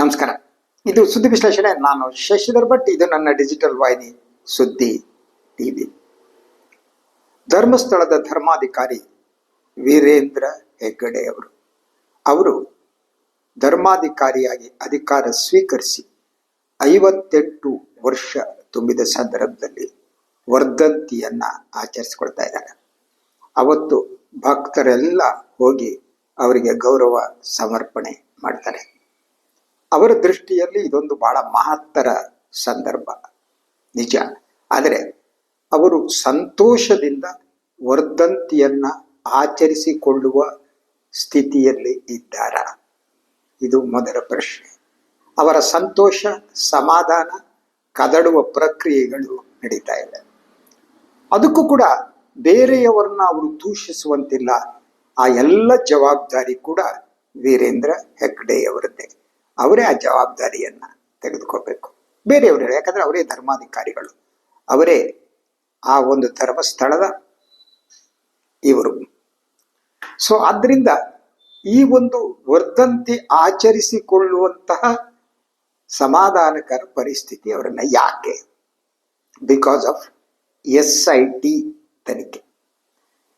ನಮಸ್ಕಾರ. ಇದು ಸುದ್ದಿ ವಿಶ್ಲೇಷಣೆ. ನಾನು ಶಶಿಧರ್ ಭಟ್. ಇದು ನನ್ನ ಡಿಜಿಟಲ್ ವಾಹಿನಿ ಸುದ್ದಿ ಟಿವಿ ಧರ್ಮಸ್ಥಳದ ಧರ್ಮಾಧಿಕಾರಿ ವೀರೇಂದ್ರ ಹೆಗ್ಗಡೆ ಅವರು. ಅವರು ಧರ್ಮಾಧಿಕಾರಿಯಾಗಿ ಅಧಿಕಾರ ಸ್ವೀಕರಿಸಿ ಐವತ್ತೆಂಟು ವರ್ಷ ತುಂಬಿದ ಸಂದರ್ಭದಲ್ಲಿ ವರ್ಧಂತಿಯನ್ನ ಆಚರಿಸಿಕೊಳ್ತಾ ಇದ್ದಾರೆ. ಅವತ್ತು ಭಕ್ತರೆಲ್ಲ ಹೋಗಿ ಅವರಿಗೆ ಗೌರವ ಸಮರ್ಪಣೆ ಮಾಡ್ತಾರೆ. ಅವರ ದೃಷ್ಟಿಯಲ್ಲಿ ಇದೊಂದು ಬಹಳ ಮಹತ್ತರ ಸಂದರ್ಭ. ನಿಜ. ಆದರೆ ಅವರು ಸಂತೋಷದಿಂದ ವರ್ಧಂತಿಯನ್ನ ಆಚರಿಸಿಕೊಳ್ಳುವ ಸ್ಥಿತಿಯಲ್ಲಿ ಇದ್ದಾರ? ಇದು ಮೊದಲ ಪ್ರಶ್ನೆ. ಅವರ ಸಂತೋಷ, ಸಮಾಧಾನ, ಕದಡುವ ಪ್ರಕ್ರಿಯೆಗಳು ನಡೀತಾ ಇದೆ. ಅದಕ್ಕೂ ಕೂಡ ಬೇರೆಯವರನ್ನ ಅವರು ದೂಷಿಸುವಂತಿಲ್ಲ. ಆ ಎಲ್ಲ ಜವಾಬ್ದಾರಿ ಕೂಡ ವೀರೇಂದ್ರ ಹೆಗ್ಡೆಯವರದ್ದೇ ಅವರೇ ಆ ಜವಾಬ್ದಾರಿಯನ್ನು ತೆಗೆದುಕೋಬೇಕು ಬೇರೆಯವರು ಯಾಕಂದ್ರೆ ಅವರೇ ಧರ್ಮಾಧಿಕಾರಿಗಳು. ಅವರೇ ಆ ಒಂದು ಧರ್ಮಸ್ಥಳದ ಇವರು. ಸೊ ಆದ್ರಿಂದ ಈ ಒಂದು ವರ್ಧಂತಿ ಆಚರಿಸಿಕೊಳ್ಳುವಂತಹ ಸಮಾಧಾನಕರ ಪರಿಸ್ಥಿತಿ ಅವರನ್ನ ಯಾಕೆ? Because of S I T ತನಿಖೆ.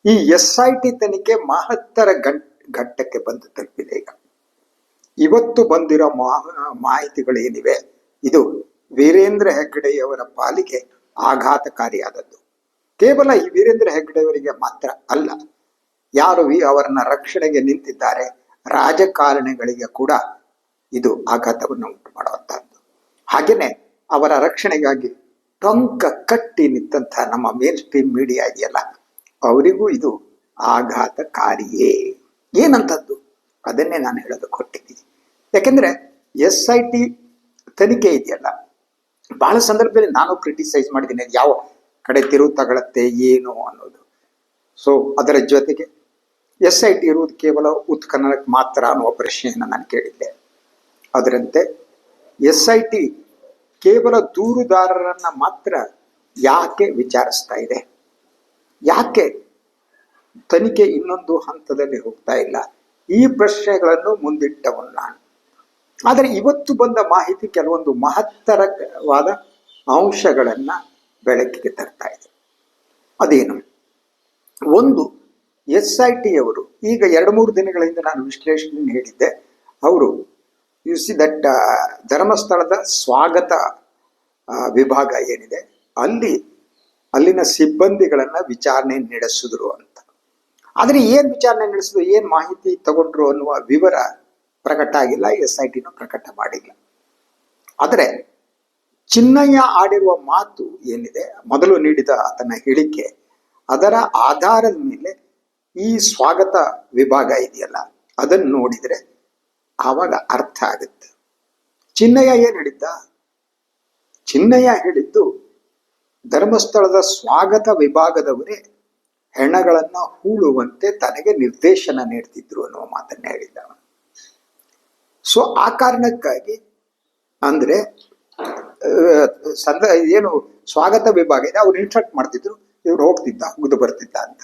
ಈ ಎಸ್ ಐ ಟಿ ತನಿಖೆ ಮಹತ್ತರ ಘಟ್ಟಕ್ಕೆ ಬಂದು ತಲುಪಿದೆ ಈಗ. ಇವತ್ತು ಬಂದಿರೋ ಮಾ- ಮಾಹಿತಿಗಳೇನಿವೆ? ಇದು ವೀರೇಂದ್ರ ಹೆಗ್ಗಡೆಯವರ ಪಾಲಿಗೆ ಆಘಾತಕಾರಿಯಾದದ್ದು. ಕೇವಲ ಈ ವೀರೇಂದ್ರ ಹೆಗ್ಗಡೆಯವರಿಗೆ ಮಾತ್ರ ಅಲ್ಲ, ಯಾರು ವಿ ಅವರನ್ನ ರಕ್ಷಣೆಗೆ ನಿಂತಿದ್ದಾರೆ, ರಾಜಕಾರಣಿಗಳಿಗೆ ಕೂಡ ಇದು ಆಘಾತವನ್ನು ಉಂಟು ಮಾಡುವಂತಹದ್ದು. ಹಾಗೇನೆ ಅವರ ರಕ್ಷಣೆಗಾಗಿ ಟೊಂಕ ಕಟ್ಟಿ ನಿಂತಹ ನಮ್ಮ ಮೇನ್ ಸ್ಟ್ರೀಮ್ ಮೀಡಿಯಾ ಇದೆಯಲ್ಲ, ಅವರಿಗೂ ಇದು ಆಘಾತಕಾರಿಯೇ. ಏನಂತದ್ದು? ಅದನ್ನೇ ನಾನು ಹೇಳೋದು ಕೊಟ್ಟಿದ್ದೀನಿ. ಯಾಕೆಂದ್ರೆ ಎಸ್ ಐ ಟಿ ತನಿಖೆ ಇದೆಯಲ್ಲ, ಬಹಳ ಸಂದರ್ಭದಲ್ಲಿ ನಾನು ಕ್ರಿಟಿಸೈಸ್ ಮಾಡಿದ್ದೀನಿ ಯಾವ ಕಡೆ ತಿರು ತಗೊಳತ್ತೆ ಏನು ಅನ್ನೋದು. ಸೊ ಅದರ ಜೊತೆಗೆ ಎಸ್ ಐ ಟಿ ಇರುವುದು ಕೇವಲ ಉತ್ಖನನಕ್ಕೆ ಮಾತ್ರ ಅನ್ನುವ ಪ್ರಶ್ನೆಯನ್ನು ನಾನು ಕೇಳಿದ್ದೆ. ಅದರಂತೆ ಎಸ್ ಐ ಟಿ ಕೇವಲ ದೂರುದಾರರನ್ನ ಮಾತ್ರ ಯಾಕೆ ವಿಚಾರಿಸ್ತಾ ಇದೆ? ಯಾಕೆ ತನಿಖೆ ಇನ್ನೊಂದು ಹಂತದಲ್ಲಿ ಹೋಗ್ತಾ ಇಲ್ಲ? ಈ ಪ್ರಶ್ನೆಗಳನ್ನು ಮುಂದಿಟ್ಟವನು ನಾನು. ಆದರೆ ಇವತ್ತು ಬಂದ ಮಾಹಿತಿ ಕೆಲವೊಂದು ಮಹತ್ತರವಾದ ಅಂಶಗಳನ್ನ ಬೆಳಕಿಗೆ ತರ್ತಾ ಇದೆ. ಅದೇನು? ಒಂದು, ಎಸ್ ಐ ಟಿ ಅವರು ಈಗ ಎರಡು ಮೂರು ದಿನಗಳಿಂದ ನಾನು ವಿಶ್ಲೇಷಣೆ ಹೇಳಿದ್ದೆ. ಅವರು ಯು ಸಿ ದಟ್ ಧರ್ಮಸ್ಥಳದ ಸ್ವಾಗತ ವಿಭಾಗ ಏನಿದೆ? ಅಲ್ಲಿ, ಅಲ್ಲಿನ ಸಿಬ್ಬಂದಿಗಳನ್ನ ವಿಚಾರಣೆ ನಡೆಸಿದ್ರು ಅಂತ. ಆದರೆ ಏನ್ ವಿಚಾರಣೆ ನಡೆಸಿದ್ರು, ಏನ್ ಮಾಹಿತಿ ತಗೊಂಡ್ರು ಅನ್ನುವ ವಿವರ ಪ್ರಕಟ ಆಗಿಲ್ಲ ಎಸ್ ಐ ಟಿನೂ ಪ್ರಕಟ ಮಾಡಿಲ್ಲ. ಆದರೆ ಚಿನ್ನಯ್ಯ ಆಡಿರುವ ಮಾತು ಏನಿದೆ? ಮೊದಲು ನೀಡಿದ ಆತನ ಹೇಳಿಕೆ, ಅದರ ಆಧಾರದ ಮೇಲೆ ಈ ಸ್ವಾಗತ ವಿಭಾಗ ಇದೆಯಲ್ಲ, ಅದನ್ನು ನೋಡಿದರೆ ಆವಾಗ ಅರ್ಥ ಆಗುತ್ತೆ. ಚಿನ್ನಯ್ಯ ಏನ್ ಹೇಳಿದ್ದ? ಚಿನ್ನಯ್ಯ ಹೇಳಿದ್ದು, ಧರ್ಮಸ್ಥಳದ ಸ್ವಾಗತ ವಿಭಾಗದವರೇ ಹೆಣಗಳನ್ನ ಹೂಳುವಂತೆ ತನಗೆ ನಿರ್ದೇಶನ ನೀಡ್ತಿದ್ರು ಅನ್ನುವ ಮಾತನ್ನ ಹೇಳಿದ್ದ. ಸೊ ಆ ಕಾರಣಕ್ಕಾಗಿ ಅಂದ್ರೆ ಸಂದ, ಏನು ಸ್ವಾಗತ ವಿಭಾಗ ಇದೆ, ಅವ್ರು ಇನ್ಸ್ಟ್ರಕ್ಟ್ ಮಾಡ್ತಿದ್ರು, ಇವ್ರು ಹೋಗ್ತಿದ್ದ, ಮುಗಿದು ಬರ್ತಿದ್ದ ಅಂತ.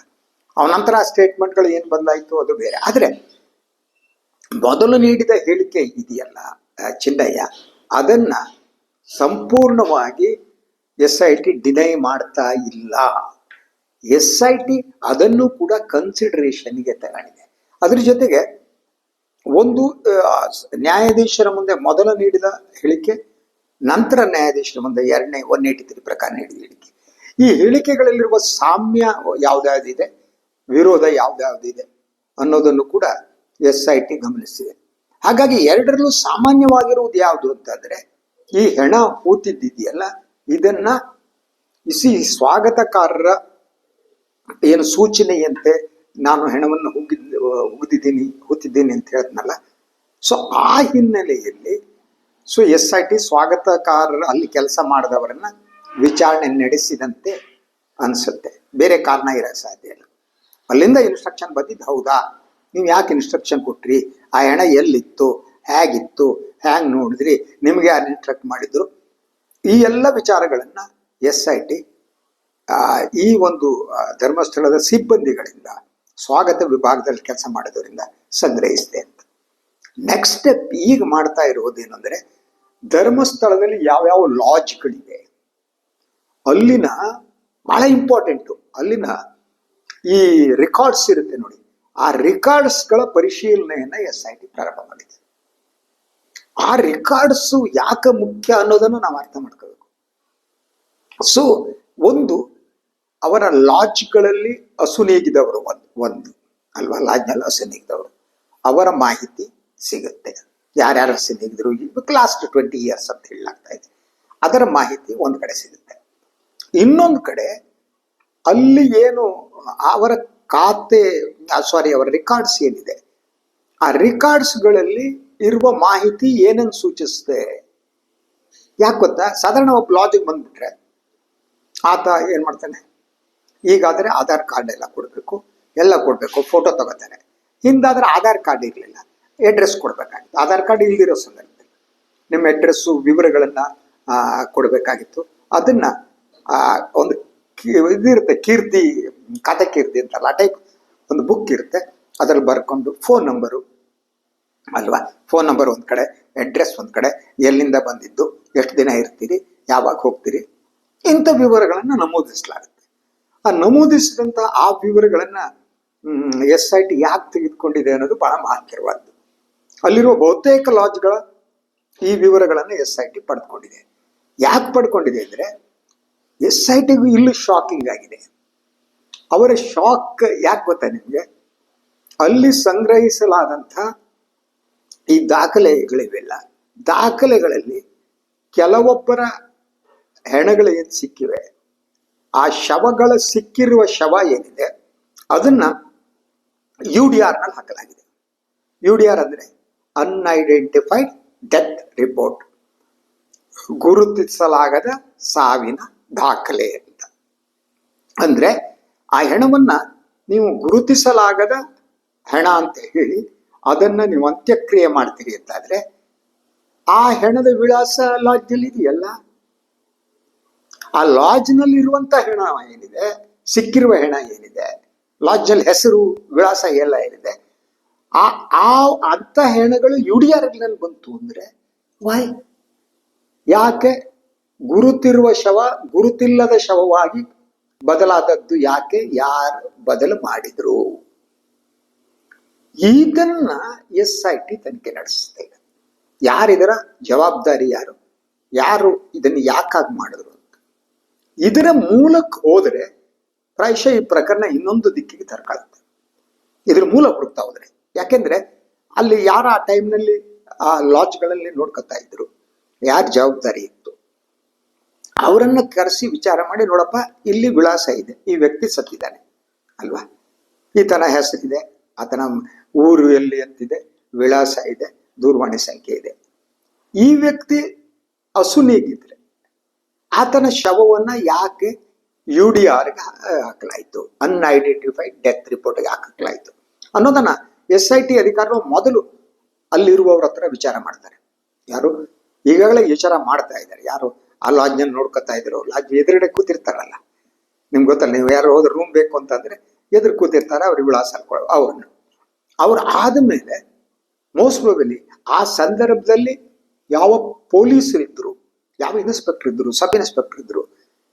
ಅವನಂತರ ಆ ಸ್ಟೇಟ್ಮೆಂಟ್ಗಳು ಏನು ಬದಲಾಯಿತು ಅದು ಬೇರೆ. ಆದರೆ, ಮೊದಲು ನೀಡಿದ ಹೇಳಿಕೆ ಇದೆಯಲ್ಲ ಚಿನ್ನಯ್ಯ, ಅದನ್ನ ಸಂಪೂರ್ಣವಾಗಿ ಎಸ್ ಐ ಟಿ ಡಿನೈ ಮಾಡ್ತಾ ಇಲ್ಲ. ಎಸ್ ಐ ಟಿ ಅದನ್ನು ಕೂಡ ಕನ್ಸಿಡರೇಷನ್ಗೆ ತಗೊಂಡಿದೆ. ಅದ್ರ ಜೊತೆಗೆ ಒಂದು ನ್ಯಾಯಾಧೀಶರ ಮುಂದೆ ಮೊದಲು ನೀಡಿದ ಹೇಳಿಕೆ, ನಂತರ ನ್ಯಾಯಾಧೀಶರ ಮುಂದೆ ಎರಡನೇ ಒನ್ ಏಟಿ ತ್ರೀ ಪ್ರಕಾರ ನೀಡಿದ ಹೇಳಿಕೆ. ಈ ಹೇಳಿಕೆಗಳಲ್ಲಿರುವ ಸಾಮ್ಯ ಯಾವ್ದಾವ್ದಿದೆ ವಿರೋಧ ಯಾವ್ದಾವ್ದಿದೆ ಅನ್ನೋದನ್ನು ಕೂಡ ಎಸ್ ಐ ಟಿ ಗಮನಿಸಿದೆ. ಹಾಗಾಗಿ ಎರಡರಲ್ಲೂ ಸಾಮಾನ್ಯವಾಗಿರುವುದು ಯಾವುದು ಅಂತಂದ್ರೆ, ಈ ಹೆಣ ಹೂತಿದ್ದಿದೆಯಲ್ಲ, ಇದನ್ನ ಇಸಿ ಸ್ವಾಗತಕಾರರ ಏನು ಸೂಚನೆಯಂತೆ ನಾನು ಹೆಣವನ್ನು ಹುಗಿದ್ ಹುಗಿದಿದ್ದೀನಿ ಹೂತಿದ್ದೀನಿ ಅಂತ ಹೇಳಿದ್ನಲ್ಲ ಸೊ ಆ ಹಿನ್ನೆಲೆಯಲ್ಲಿ ಸೊ ಎಸ್ ಐ ಟಿ ಸ್ವಾಗತಕಾರರು ಅಲ್ಲಿ ಕೆಲಸ ಮಾಡಿದವರನ್ನ ವಿಚಾರಣೆ ನಡೆಸಿದಂತೆ ಅನ್ಸುತ್ತೆ. ಬೇರೆ ಕಾರಣ ಇರೋ ಸಾಧ್ಯ ಇಲ್ಲ. ಅಲ್ಲಿಂದ ಇನ್ಸ್ಟ್ರಕ್ಷನ್ ಬಂದಿದ್ದು ಹೌದಾ? ನೀವು ಯಾಕೆ ಇನ್ಸ್ಟ್ರಕ್ಷನ್ ಕೊಟ್ರಿ? ಆ ಹೆಣ ಎಲ್ಲಿತ್ತು? ಹೇಗಿತ್ತು? ಹ್ಯಾಂಗ್ ನೋಡಿದ್ರಿ? ನಿಮಗೆ ಯಾರು ಇನ್ಸ್ಟ್ರಕ್ಟ್ ಮಾಡಿದ್ರು? ಈ ಎಲ್ಲ ವಿಚಾರಗಳನ್ನ ಎಸ್ ಐ ಟಿ ಈ ಒಂದು ಧರ್ಮಸ್ಥಳದ ಸಿಬ್ಬಂದಿಗಳಿಂದ, ಸ್ವಾಗತ ವಿಭಾಗದಲ್ಲಿ ಕೆಲಸ ಮಾಡಿದವರಿಂದ ಸಂಗ್ರಹಿಸಿದೆ ಅಂತ. ನೆಕ್ಸ್ಟ್ ಸ್ಟೆಪ್ ಈಗ ಮಾಡ್ತಾ ಇರೋದೇನೆಂದ್ರೆ ಧರ್ಮಸ್ಥಳದಲ್ಲಿ ಯಾವ್ಯಾವ ಲಾಜ್ಗಳಿವೆ ಅಲ್ಲಿನ ಬಹಳ ಇಂಪಾರ್ಟೆಂಟು ಅಲ್ಲಿನ ಈ ರೆಕಾರ್ಡ್ಸ್ ಇರುತ್ತೆ ನೋಡಿ. ಆ ರೆಕಾರ್ಡ್ಸ್ಗಳ ಪರಿಶೀಲನೆಯನ್ನ ಎಸ್ ಐ ಟಿ ಪ್ರಾರಂಭ ಮಾಡಿದೆ. ಆ ರೆಕಾರ್ಡ್ಸ್ ಯಾಕೆ ಮುಖ್ಯ ಅನ್ನೋದನ್ನು ನಾವು ಅರ್ಥ ಮಾಡ್ಕೋಬೇಕು. ಸೊ ಒಂದು ಅವರ ಲಾಜ್ಗಳಲ್ಲಿ ಅಸುನೀಗಿದವರು ಒಂದು ಒಂದು ಅಲ್ವಾ? ಲಾಜ್ನಲ್ಲಿ ಅಸುನೀಗಿದವರು. ಅವರ ಮಾಹಿತಿ ಸಿಗುತ್ತೆ. ಯಾರ್ಯಾರು ಅಸುನೀಗಿದ್ರು? ಇವಾಗ ಲಾಸ್ಟ್ ಟ್ವೆಂಟಿ ಇಯರ್ಸ್ ಅಂತ ಹೇಳಲಾಗ್ತಾ ಇದೆ. ಅದರ ಮಾಹಿತಿ ಒಂದು ಕಡೆ ಸಿಗುತ್ತೆ. ಇನ್ನೊಂದು ಕಡೆ ಅಲ್ಲಿ ಏನು, ಅವರ ಖಾತೆ ಸಾರಿ ಅವರ ರೆಕಾರ್ಡ್ಸ್ ಏನಿದೆ? ಆ ರೆಕಾರ್ಡ್ಸ್ಗಳಲ್ಲಿ ಇರುವ ಮಾಹಿತಿ ಏನನ್ನು ಸೂಚಿಸುತ್ತೆ? ಯಾಕೆ ಗೊತ್ತಾ? ಸಾಧಾರಣ ಒಬ್ಬ ಲಾಜಿಗೆ ಬಂದ್ಬಿಟ್ರೆ ಆತ ಏನ್ ಮಾಡ್ತಾನೆ? ಈಗಾದ್ರೆ ಆಧಾರ್ ಕಾರ್ಡ್ ಎಲ್ಲ ಕೊಡಬೇಕು ಎಲ್ಲ ಕೊಡಬೇಕು ಫೋಟೋ ತಗೋತಾರೆ. ಹಿಂದಾದರೆ ಆಧಾರ್ ಕಾರ್ಡ್ ಇರಲಿಲ್ಲ. ಅಡ್ರೆಸ್ ಕೊಡಬೇಕಾಗಿತ್ತು. ಆಧಾರ್ ಕಾರ್ಡ್ ಇಲ್ದಿರೋ ಸಂದರ್ಭದಲ್ಲಿ ನಿಮ್ಮ ಎಡ್ರೆಸ್ಸು ವಿವರಗಳನ್ನ ಕೊಡಬೇಕಾಗಿತ್ತು. ಅದನ್ನು ಒಂದು ಕಿ- ಇದಿರುತ್ತೆ, ಕೀರ್ತಿ, ಖಾತೆ ಕೀರ್ತಿ ಅಂತಲ್ಲ ಟೈಪ್ ಒಂದು ಬುಕ್ ಇರುತ್ತೆ. ಅದರಲ್ಲಿ ಬರ್ಕೊಂಡು ಫೋನ್ ನಂಬರು ಅಲ್ವಾ? ಫೋನ್ ನಂಬರ್ ಒಂದು ಕಡೆ ಅಡ್ರೆಸ್ ಒಂದು ಕಡೆ, ಎಲ್ಲಿಂದ ಬಂದಿದ್ದು, ಎಷ್ಟು ದಿನ ಇರ್ತೀರಿ, ಯಾವಾಗ ಹೋಗ್ತೀರಿ, ಇಂಥ ವಿವರಗಳನ್ನ ನಮೂದಿಸಲಾಗುತ್ತೆ. ಆ ನಮೂದಿಸಿದಂತ ಆ ವಿವರಗಳನ್ನ ಎಸ್ ಐ ಟಿ ಯಾಕೆ ತೆಗೆದುಕೊಂಡಿದೆ ಅನ್ನೋದು ಬಹಳ ಮಹತ್ವವಾದ್ದು ಅಲ್ಲಿರುವ ಬಹುತೇಕ ಲಾಜ್ಗಳ ಈ ವಿವರಗಳನ್ನು ಎಸ್ ಐ ಟಿ ಪಡೆದುಕೊಂಡಿದೆ ಯಾಕೆ ಪಡ್ಕೊಂಡಿದೆ ಅಂದ್ರೆ, ಎಸ್ ಐ ಟಿಗೂ ಇಲ್ಲೂ ಶಾಕಿಂಗ್ ಆಗಿದೆ. ಅವರ ಶಾಕ್ ಯಾಕೆ ಗೊತ್ತಾ ನಿಮಗೆ? ಅಲ್ಲಿ ಸಂಗ್ರಹಿಸಲಾದಂಥ ಈ ದಾಖಲೆಗಳಿವೆಲ್ಲ. ದಾಖಲೆಗಳಲ್ಲಿ ಕೆಲವೊಬ್ಬರ ಹೆಣಗಳು ಏನು ಸಿಕ್ಕಿವೆ? ಆ ಶವಗಳ ಸಿಕ್ಕಿರುವ ಶವ ಏನಿದೆ, ಅದನ್ನ ಯು ಡಿ ಆರ್ನಲ್ಲಿ ಹಾಕಲಾಗಿದೆ. ಯು ಡಿ ಆರ್ ಅಂದ್ರೆ ಅನ್ಐಡೆಂಟಿಫೈಡ್ ಡೆತ್ ರಿಪೋರ್ಟ್ ಗುರುತಿಸಲಾಗದ ಸಾವಿನ ದಾಖಲೆ ಅಂತ. ಅಂದ್ರೆ ಆ ಹೆಣವನ್ನ ನೀವು ಗುರುತಿಸಲಾಗದ ಹೆಣ ಅಂತ ಹೇಳಿ ಅದನ್ನ ನೀವು ಅಂತ್ಯಕ್ರಿಯೆ ಮಾಡ್ತೀರಿ ಅಂತಾದ್ರೆ, ಆ ಹೆಣದ ವಿಳಾಸ ಲಾಜ್ಯಲ್ಲಿ ಇದೆಯಲ್ಲ? ಆ ಲಾಡ್ಜ್ನಲ್ಲಿ ಇರುವಂತ ಹೆಣ ಏನಿದೆ, ಸಿಕ್ಕಿರುವ ಹೆಣ ಏನಿದೆ ಲಾಡ್ಜಲ್ಲಿ ಹೆಸರು, ವಿಳಾಸ ಎಲ್ಲ ಏನಿದೆ, ಆ ಆ ಅಂತ ಹೆಣಗಳು ಯು ಡಿ ಆರ್ನಲ್ಲಿ ಬಂತು ಅಂದ್ರೆ ವಾಯ್ ಯಾಕೆ? ಗುರುತಿರುವ ಶವ, ಗುರುತಿಲ್ಲದ ಶವವಾಗಿ ಬದಲಾದದ್ದು ಯಾಕೆ? ಯಾರು ಬದಲು ಮಾಡಿದ್ರು? ಇದನ್ನ ಎಸ್ ಐ ಟಿ ತನಿಖೆ ನಡೆಸುತ್ತೆ. ಯಾರಿದರ ಜವಾಬ್ದಾರಿ ಯಾರು? ಯಾರು ಇದನ್ನು ಯಾಕಾಗಿ ಮಾಡಿದ್ರು? ಇದರ ಮೂಲಕ್ಕೆ ಹೋದ್ರೆ ಪ್ರಾಯಶಃ ಈ ಪ್ರಕರಣ ಇನ್ನೊಂದು ದಿಕ್ಕಿಗೆ ತರಕಾಗುತ್ತೆ. ಇದ್ರ ಮೂಲ ಹುಡುಕ್ತಾ ಹೋದ್ರೆ. ಯಾಕೆಂದ್ರೆ ಅಲ್ಲಿ ಯಾರ ಆ ಟೈಮ್ನಲ್ಲಿ ಆ ಲಾಡ್ಜ್ಗಳಲ್ಲಿ ನೋಡ್ಕೊತಾ ಇದ್ರು? ಯಾರ ಜವಾಬ್ದಾರಿ ಇತ್ತು? ಅವರನ್ನ ಕರೆಸಿ ವಿಚಾರ ಮಾಡಿ, ನೋಡಪ್ಪ, ಇಲ್ಲಿ ವಿಳಾಸ ಇದೆ, ಈ ವ್ಯಕ್ತಿ ಸತ್ತಿದ್ದಾನೆ, ಅಲ್ವಾ? ಈತನ ಹೆಸರಿದೆ ಆತನ ಊರು ಎಲ್ಲಿ ಅಂತಿದೆ, ವಿಳಾಸ ಇದೆ, ದೂರವಾಣಿ ಸಂಖ್ಯೆ ಇದೆ. ಈ ವ್ಯಕ್ತಿ ಅಸುನೀಗಿದ್ರೆ ಆತನ ಶವವನ್ನ ಯಾಕೆ ಯು ಡಿ ಆರ್ಗೆ ಹಾಕಲಾಯಿತು ಅನ್ಐಡೆಂಟಿಫೈಡ್ ಡೆತ್ ರಿಪೋರ್ಟ್ಗೆ ಹಾಕಲಾಯಿತು. ಅನ್ನೋದನ್ನ ಎಸ್ ಐ ಟಿ ಅಧಿಕಾರಿಗಳು ಮೊದಲು ಅಲ್ಲಿರುವವ್ರ ಹತ್ರ ವಿಚಾರ ಮಾಡ್ತಾರೆ. ಯಾರು? ಈಗಾಗಲೇ ವಿಚಾರ ಮಾಡ್ತಾ ಇದ್ದಾರೆ. ಯಾರು? ಆ ಲಾಜ್ನ ನೋಡ್ಕೊತಾ ಇದ್ರು. ಲಾಜ್ ಎದುರುಗಡೆ ಕೂತಿರ್ತಾರಲ್ಲ. ನಿಮ್ಗೆ ಗೊತ್ತಲ್ಲ, ನೀವು ಯಾರು ಹೋದ್ರೆ ರೂಮ್ ಬೇಕು ಅಂತಂದ್ರೆ ಎದುರು ಕೂತಿರ್ತಾರೆ ಅವ್ರಿಗೆ ವಿಳಾಸ ಹಾಕೊಳ್ಳೋ ಅವ್ರನ್ನ. ಅವ್ರು ಆದಮೇಲೆ ಮೋಸ್ಟ್ ಪ್ರಾಬಲಿ ಆ ಸಂದರ್ಭದಲ್ಲಿ ಯಾವ ಪೊಲೀಸರು ಇದ್ರು ಯಾವ ಇನ್ಸ್ಪೆಕ್ಟರ್ ಇದ್ರು, ಸಬ್ ಇನ್ಸ್ಪೆಕ್ಟರ್ ಇದ್ರು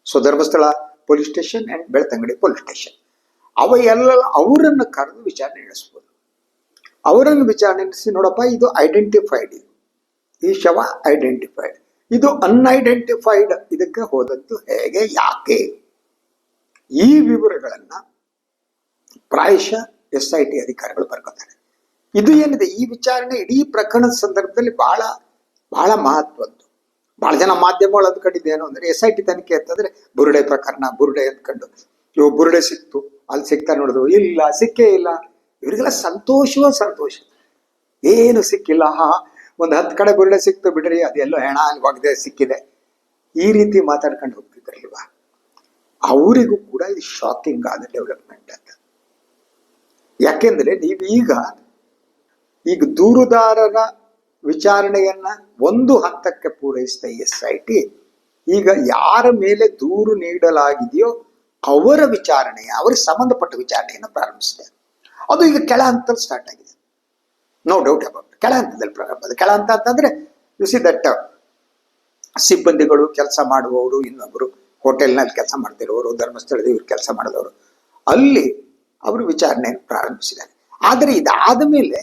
so Dharmasthala police station and Belthangady police station. ಅವ ಎಲ್ಲ, ಅವರನ್ನ ಕರೆದು ವಿಚಾರಣೆ ನಡೆಸ್ಬೋದು. ಅವರನ್ನು ವಿಚಾರಣೆ ನಡೆಸಿ ನೋಡಪ್ಪ, ಇದು ಐಡೆಂಟಿಫೈಡ್ ಇದು ಈ ಶವ ಐಡೆಂಟಿಫೈಡ್ ಇದು ಅನ್ಐಡೆಂಟಿಫೈಡ್ ಇದಕ್ಕೆ ಹೋದದ್ದು ಹೇಗೆ, ಯಾಕೆ? ಈ ವಿವರಗಳನ್ನ ಪ್ರಾಯಶಃ ಎಸ್ ಐ ಟಿ ಅಧಿಕಾರಿಗಳು ಬರ್ಕೋತಾರೆ. ಇದು ಏನಿದೆ? ಈ ವಿಚಾರಣೆ ಇಡೀ ಪ್ರಕರಣದ ಸಂದರ್ಭದಲ್ಲಿ ಬಹಳ ಬಹಳ ಮಹತ್ವದ್ದು. ಬಹಳ ಜನ ಮಾಧ್ಯಮಗಳು ಅಂದ್ಕೊಂಡಿದ್ದು ಏನು ಅಂದ್ರೆ ಎಸ್ ಐ ಟಿ ತನಿಖೆ ಅಂತಂದ್ರೆ ಬುರುಡೆ ಪ್ರಕರಣ, ಬುರುಡೆ ಅಂದ್ಕೊಂಡು. ಇವು ಬುರುಡೆ ಸಿಕ್ತು, ಅಲ್ಲಿ ಸಿಗ್ತಾ ನೋಡಿದ್ರು. ಇಲ್ಲ, ಸಿಕ್ಕೇ ಇಲ್ಲ. ಇವರಿಗೆಲ್ಲ ಸಂತೋಷವೋ ಸಂತೋಷ. ಏನು ಸಿಕ್ಕಿಲ್ಲ. ಹಾ ಒಂದು ಹತ್ತು ಕಡೆ ಬುರುಡೆ ಸಿಕ್ತು ಬಿಡ್ರಿ ಅದೆಲ್ಲೋ ಹೆಣ ಅಲ್ಲಿ ಒಗದೆ ಸಿಕ್ಕಿದೆ. ಈ ರೀತಿ ಮಾತಾಡ್ಕೊಂಡು ಹೋಗ್ತಿದ್ರಲ್ವಾ? ಅವರಿಗೂ ಕೂಡ ಇದು ಶಾಕಿಂಗ್ ಆದ ಡೆವಲಪ್ಮೆಂಟ್ ಅಂತ. ಯಾಕೆಂದ್ರೆ ನೀವೀಗ ಈಗ ಈಗ ದೂರುದಾರರ ವಿಚಾರಣೆಯನ್ನ ಒಂದು ಹಂತಕ್ಕೆ ಪೂರೈಸಿದ ಎಸ್ ಐ ಟಿ, ಈಗ ಯಾರ ಮೇಲೆ ದೂರು ನೀಡಲಾಗಿದೆಯೋ ಅವರ ವಿಚಾರಣೆ ಅವರಿಗೆ ಸಂಬಂಧಪಟ್ಟ ವಿಚಾರಣೆಯನ್ನು ಪ್ರಾರಂಭಿಸಿದೆ. ಅದು ಈಗ ಕೆಳ ಹಂತದಲ್ಲಿ ಸ್ಟಾರ್ಟ್ ಆಗಿದೆ. ನೋ ಡೌಟ್ ಅಬೌಟ್ ಕೆಳ ಹಂತದಲ್ಲಿ ಪ್ರಾರಂಭ ಕೆಳ ಹಂತ ಅಂತಂದ್ರೆ ಯು ಸಿ ದಟ್ ಸಿಬ್ಬಂದಿಗಳು ಕೆಲಸ ಮಾಡುವವರು ಇನ್ನೊಬ್ಬರು ಹೋಟೆಲ್ನಲ್ಲಿ ಕೆಲಸ ಮಾಡ್ತಿರೋರು ಧರ್ಮಸ್ಥಳದ ಇವ್ರು ಕೆಲಸ ಮಾಡಿದವರು, ಅಲ್ಲಿ ಅವರು ವಿಚಾರಣೆಯನ್ನು ಪ್ರಾರಂಭಿಸಿದ್ದಾರೆ. ಆದರೆ ಇದಾದ ಮೇಲೆ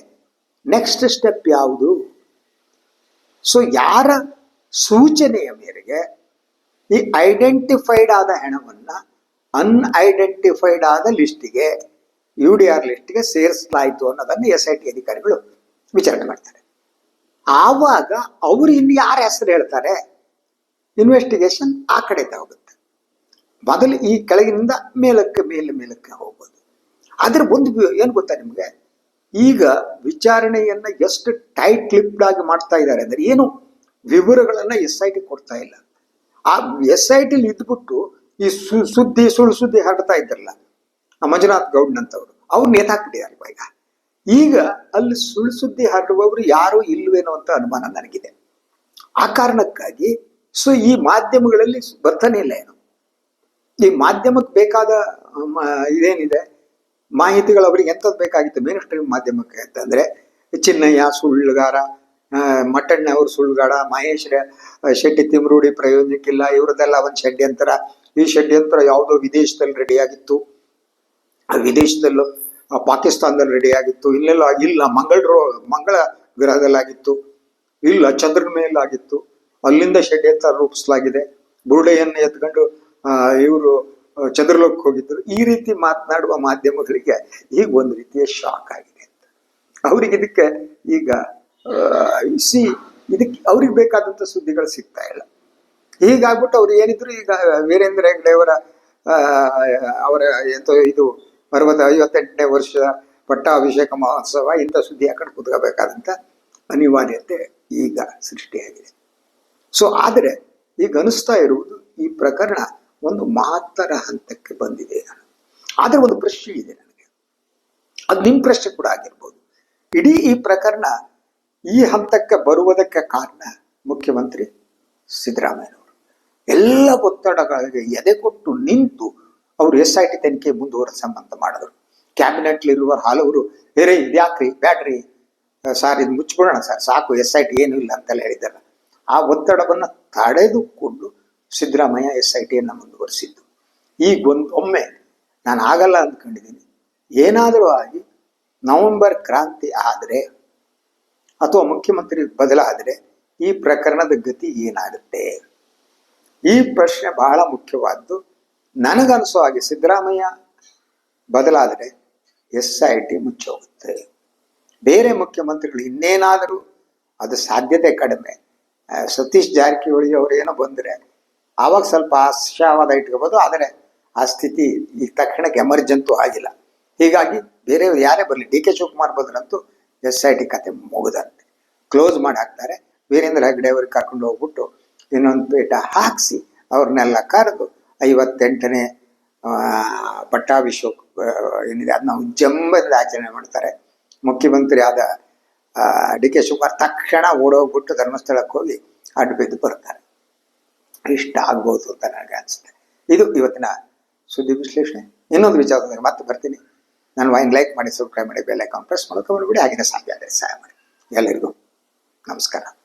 ನೆಕ್ಸ್ಟ್ ಸ್ಟೆಪ್ ಯಾವುದು? ಸೊ ಯಾರ ಸೂಚನೆಯ ಮೇರೆಗೆ ಈ ಐಡೆಂಟಿಫೈಡ್ ಆದ ಹಣವನ್ನ ಅನ್ಐಡೆಂಟಿಫೈಡ್ ಆದ ಲಿಸ್ಟಿಗೆ ಯು ಡಿ ಆರ್ ಲಿಸ್ಟ್ಗೆ ಸೇರಿಸಲಾಯಿತು ಅನ್ನೋದನ್ನು ಎಸ್ ಐ ಟಿ ಅಧಿಕಾರಿಗಳು ವಿಚಾರಣೆ ಮಾಡ್ತಾರೆ. ಆವಾಗ ಅವರು ಇನ್ನು ಯಾರ ಹೆಸರು ಹೇಳ್ತಾರೆ? ಇನ್ವೆಸ್ಟಿಗೇಷನ್ ಆ ಕಡೆ ಹೋಗುತ್ತೆ. ಮೊದಲು ಈ ಕೆಳಗಿನಿಂದ ಮೇಲಕ್ಕೆ ಮೇಲೆ ಮೇಲಕ್ಕೆ ಹೋಗ್ಬೋದು. ಅದ್ರ ಒಂದು ಏನು ಗೊತ್ತಾ ನಿಮಗೆ? ಈಗ ವಿಚಾರಣೆಯನ್ನ ಎಷ್ಟು ಟೈಟ್ ಕ್ಲಿಪ್ಡ್ ಆಗಿ ಮಾಡ್ತಾ ಇದ್ದಾರೆ ಅಂದ್ರೆ ಏನು ವಿವರಗಳನ್ನ ಎಸ್ ಐ ಟಿ ಕೊಡ್ತಾ ಇಲ್ಲ. ಆ ಎಸ್ ಐ ಟಿಲಿ ಇದ್ಬಿಟ್ಟು ಈ ಸು- ಸುದ್ದಿ, ಸುಳ್ಳು ಸುದ್ದಿ ಹರಡ್ತಾ ಇದ್ರಲ್ಲ, ಮಂಜುನಾಥ್ ಮಂಜುನಾಥ್ ಗೌಡ್ನಂತವ್ರು, ಅವ್ರು ನೇತಾಕ್ಬಿಟ್ಟಿದಾರಲ್ವ ಈಗ? ಈಗ ಅಲ್ಲಿ ಸುಳ್ಳು ಸುದ್ದಿ ಹರಡುವವರು ಯಾರು ಇಲ್ವೇನೋ ಅಂತ ಅನುಮಾನ ನನಗಿದೆ. ಆ ಕಾರಣಕ್ಕಾಗಿ ಸೊ ಈ ಮಾಧ್ಯಮಗಳಲ್ಲಿ ಬರ್ತಾನೆ ಇಲ್ಲ ಏನು. ಈ ಮಾಧ್ಯಮಕ್ಕೆ ಬೇಕಾದ ಇದೇನಿದೆ? ಮಾಹಿತಿಗಳು ಅವರಿಗೆ ಎಂಥದ್ದು ಬೇಕಾಗಿತ್ತು ಮೇನ್ ಸ್ಟ್ರೀಮ್ ಮಾಧ್ಯಮಕ್ಕೆ ಅಂತಂದ್ರೆ ಚಿನ್ನಯ್ಯ, ಸುಳ್ಳುಗಾರ ಮಟ್ಟಣ್ಣ ಅವರು ಸುಳ್ಳುಗಾರ, ಮಹೇಶ್ ಶೆಟ್ಟಿ ತಿಮ್ರೂಡಿ ಪ್ರಯೋಜನಕ್ಕಿಲ್ಲ, ಇವ್ರದ್ದೆಲ್ಲ ಒಂದು ಷಡ್ಯಂತರ. ಈ ಷಡ್ಯಂತರ ಯಾವುದೋ ವಿದೇಶದಲ್ಲಿ ರೆಡಿಯಾಗಿತ್ತು ಆ ವಿದೇಶದಲ್ಲೂ ಪಾಕಿಸ್ತಾನದಲ್ಲಿ ರೆಡಿ ಆಗಿತ್ತು. ಇಲ್ಲೆಲ್ಲ ಇಲ್ಲ, ಮಂಗಳ ಮಂಗಳ ಗ್ರಹದಲ್ಲಾಗಿತ್ತು. ಇಲ್ಲ, ಚಂದ್ರನ ಮೇಲಾಗಿತ್ತು. ಅಲ್ಲಿಂದ ಷಡ್ಯಂತರ ರೂಪಿಸಲಾಗಿದೆ. ಬುರುಡೆಯನ್ನು ಎತ್ಕೊಂಡು ಇವರು ಚಂದ್ರಲೋಕಕ್ಕೆ ಹೋಗಿದ್ದರು. ಈ ರೀತಿ ಮಾತನಾಡುವ ಮಾಧ್ಯಮಗಳಿಗೆ ಈಗ ಒಂದು ರೀತಿಯ ಶಾಕ್ ಆಗಿದೆ ಅಂತ. ಅವ್ರಿಗೆ ಇದಕ್ಕೆ ಈಗ ಸಿ ಇದಕ್ಕೆ ಅವ್ರಿಗೆ ಬೇಕಾದಂಥ ಸುದ್ದಿಗಳು ಸಿಗ್ತಾ ಇಲ್ಲ. ಹೀಗಾಗ್ಬಿಟ್ಟು ಅವ್ರು ಏನಿದ್ರು ಈಗ ವೀರೇಂದ್ರ ಹೆಗ್ಡೆ ಅವರ ಎಂತ ಇದು ಪರ್ವತ ಐವತ್ತೆಂಟನೇ ವರ್ಷದ ಪಟ್ಟಾಭಿಷೇಕ ಮಹೋತ್ಸವ, ಇಂಥ ಸುದ್ದಿ ಆ ಕಡೆ ಅನಿವಾರ್ಯತೆ ಈಗ ಸೃಷ್ಟಿಯಾಗಿದೆ. ಸೊ ಆದರೆ ಈಗ ಅನಿಸ್ತಾ ಇರುವುದು ಈ ಪ್ರಕರಣ ಒಂದು ಮಹತ್ತರ ಹಂತಕ್ಕೆ ಬಂದಿದೆ ನಾನು ಆದರೆ ಒಂದು ಪ್ರಶ್ನೆ ಇದೆ ನನಗೆ. ಅದು ನಿಮ್ಮ ಪ್ರಶ್ನೆ ಕೂಡ ಆಗಿರ್ಬೋದು. ಇಡೀ ಈ ಪ್ರಕರಣ ಈ ಹಂತಕ್ಕೆ ಬರುವುದಕ್ಕೆ ಕಾರಣ ಮುಖ್ಯಮಂತ್ರಿ ಸಿದ್ದರಾಮಯ್ಯನವರು ಎಲ್ಲ ಒತ್ತಡಗಳಿಗೆ ಎದೆ ಕೊಟ್ಟು ನಿಂತು ಅವರು ಎಸ್ ಐ ಟಿ ತನಿಖೆ ಮುಂದುವರೆಸಂಬಂತ ಮಾಡಿದ್ರು. ಕ್ಯಾಬಿನೆಟ್ಲಿರುವ ಹಲವರು ಬೇರೆ ಇದ್ಯಾಕ್ರಿ ಬ್ಯಾಟ್ರಿ ಸಾರ್ ಇದು ಮುಚ್ಚಿಬಿಡೋಣ ಸರ್. ಸಾಕು, ಎಸ್ ಐ ಟಿ ಏನೂ ಇಲ್ಲ ಅಂತೆಲ್ಲ ಹೇಳಿದ್ದಾರೆ. ಆ ಒತ್ತಡವನ್ನು ತಡೆದುಕೊಂಡು ಸಿದ್ದರಾಮಯ್ಯ ಎಸ್ ಐ ಟಿಯನ್ನು ಮುಂದುವರಿಸಿದ್ದು. ಈಗ ಒಂದು ಒಮ್ಮೆ ನಾನು ಆಗಲ್ಲ ಅಂದ್ಕೊಂಡಿದ್ದೀನಿ. ಏನಾದರೂ ಆಗಿ ನವೆಂಬರ್ ಕ್ರಾಂತಿ ಆದರೆ ಅಥವಾ ಮುಖ್ಯಮಂತ್ರಿ ಬದಲಾದರೆ ಈ ಪ್ರಕರಣದ ಗತಿ ಏನಾಗುತ್ತೆ? ಈ ಪ್ರಶ್ನೆ ಬಹಳ ಮುಖ್ಯವಾದ್ದು. ನನಗನ್ಸೋ ಹಾಗೆ ಸಿದ್ದರಾಮಯ್ಯ ಬದಲಾದರೆ ಎಸ್ ಐ ಟಿ ಮುಚ್ಚೋಗುತ್ತೆ. ಬೇರೆ ಮುಖ್ಯಮಂತ್ರಿಗಳು ಇನ್ನೇನಾದರೂ ಅದು ಸಾಧ್ಯತೆ ಕಡಿಮೆ. ಸತೀಶ್ ಜಾರಕಿಹೊಳಿ ಏನೋ ಬಂದರೆ ಆವಾಗ ಸ್ವಲ್ಪ ಆಶಾವಾದ ಇಟ್ಕೋಬೋದು, ಆದರೆ ಆ ಸ್ಥಿತಿ ಈ ತಕ್ಷಣಕ್ಕೆ ಎಮರ್ಜೆಂಟು ಆಗಿಲ್ಲ. ಹೀಗಾಗಿ ಬೇರೆ ಯಾರೇ ಬರಲಿ, ಡಿ ಕೆ ಶಿವಕುಮಾರ್ ಬಂದ್ರಂತೂ ಎಸ್ ಐ ಟಿ ಕತೆ ಮುಗಿದಂತೆ. ಕ್ಲೋಸ್ ಮಾಡಿ ಹಾಕ್ತಾರೆ. ವೀರೇಂದ್ರ ಹೆಗ್ಡೆ ಅವ್ರಿಗೆ ಕರ್ಕೊಂಡು ಹೋಗ್ಬಿಟ್ಟು ಇನ್ನೊಂದು ಪೀಠ ಹಾಕಿಸಿ ಅವ್ರನ್ನೆಲ್ಲ ಕರೆದು ಐವತ್ತೆಂಟನೇ ಪಟ್ಟಾಭಿಷೇಕ ಏನಿದೆ, ಅದನ್ನ ಜಂಬದಿಂದ ಆಚರಣೆ ಮಾಡ್ತಾರೆ. ಮುಖ್ಯಮಂತ್ರಿ ಆದ ಡಿ ಕೆ ಶಿವಕುಮಾರ್ ತಕ್ಷಣ ಓಡೋಗ್ಬಿಟ್ಟು ಧರ್ಮಸ್ಥಳಕ್ಕೆ ಹೋಗಿ ಅಡ್ಡು ಬಿದ್ದು ಬರ್ತಾರೆ. ಇಷ್ಟ ಆಗ್ಬೋದು ಅಂತ ನನಗೆ ಅನಿಸುತ್ತೆ. ಇದು ಇವತ್ತಿನ ಸುದ್ದಿ ವಿಶ್ಲೇಷಣೆ. ಇನ್ನೊಂದು ವಿಚಾರದೊಂದಿಗೆ ಮತ್ತೆ ಬರ್ತೀನಿ. ನಾನು ವೈನ್ ಲೈಕ್ ಮಾಡಿ, ಸಬ್ಸ್ಕ್ರೈಬ್ ಮಾಡಿ, ಬೆಲ್ ಐಕಾನ್ ಪ್ರೆಸ್ ಮಾಡೋಕೆ ಬಿಡಿ. ಆಗಿನ ಸಾಧ್ಯ ಆದರೆ ಸಹಾಯ ಮಾಡಿ. ಎಲ್ಲರಿಗೂ ನಮಸ್ಕಾರ.